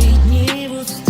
лагідні вуста, я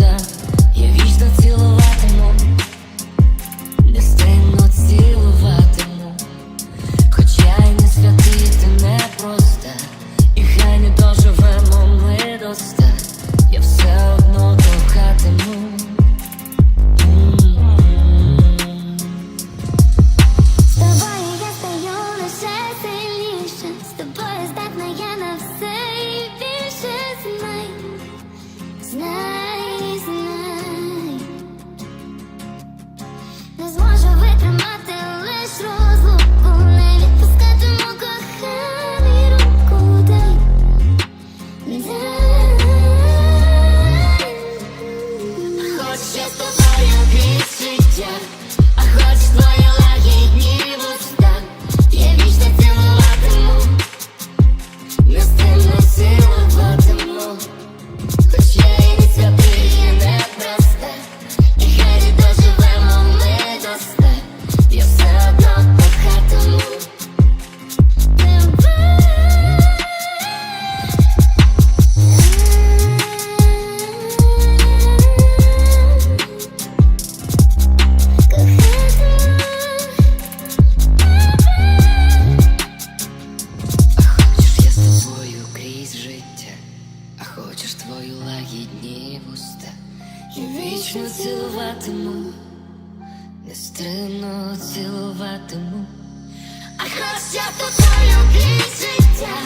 твою лагідні вуста, і вічно цілуватиму, нестримно цілуватиму. А я з тобою життя,